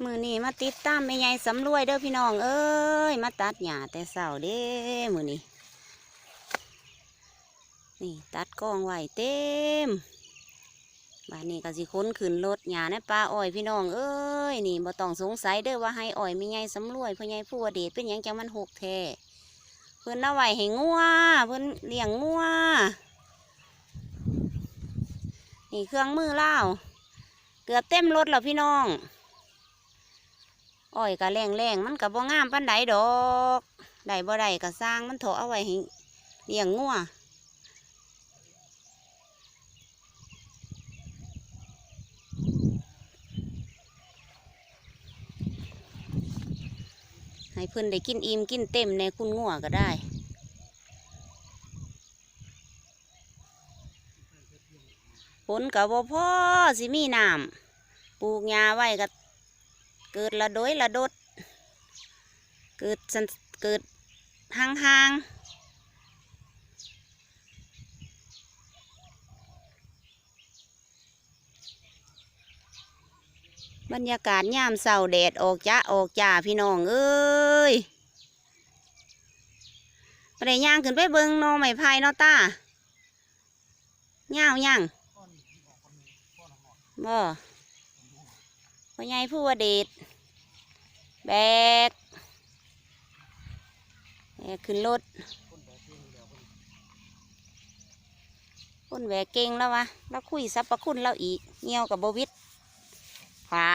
มือนี้มาติดตามแม่ใหญ่สำรวยเด้อพี่น้องเอ้ยมาตัดหญ้าแต่เสาเด้มือนี้นี่ตัดกองไว้เต็มบ้านนี้ก็สิค้นขึ้นรถหญ้าในป่าอ้อยพี่น้องเอ้ยนี่บ่ต้องสงสัยเด้อว่าให้อ้อยแม่ใหญ่สำรวยพ่อใหญ่ผู้วเดชเป็นหยังจังมันหกแท้เพิ่นเอาไว้ให้งัวเพิ่นเลี้ยงงัวนี่เครื่องมือเล่าเกือบเต็มรถแล้วพี่น้อง อ้อยก็แรงแรงมันก็บ่งามปานใดดอกได้บ่ได้ก็สร้างมันเถเอาไว้ให้เลี้ยงงัวให้เพิ่นได้กินอิ่มกินเต็มในคุณงัวก็ได้ผลก็บ่พอสิมีน้ำปลูกหญ้าไว้ก็ เกิดละโดยละดด เกิดสันเกิดห่างๆบรรยากาศยามเสาแดดออกจ้าออกจ่าพี่น้องเอ้ยไปได้ย่างขึ้นไปเบิงนอไม้ไผ่นอตาย่าวย่างบ่พ่อใหญ่ผู้ว่าเดช แบกแบกขึ้นรถคนแบกเก่งแล้ววะแล้วคุยสรรพคุณเราอีกเงียวกับบวิดพระ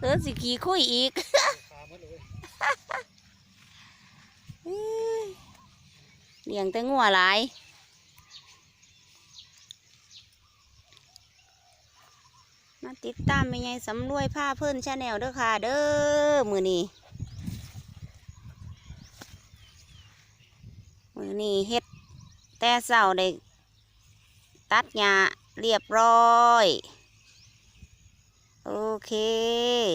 เออสิขี่คุยอีกเอ้ยเลี้ยงแต่งัวหลาย มาติดตามไปไงสำรวยผ้าเพิ่นชาแนลเด้อค่ะ เด้อมือนี้มือนี้เฮ็ด แต่เสาได้ตัดหญ้าเรียบร้อย โอเค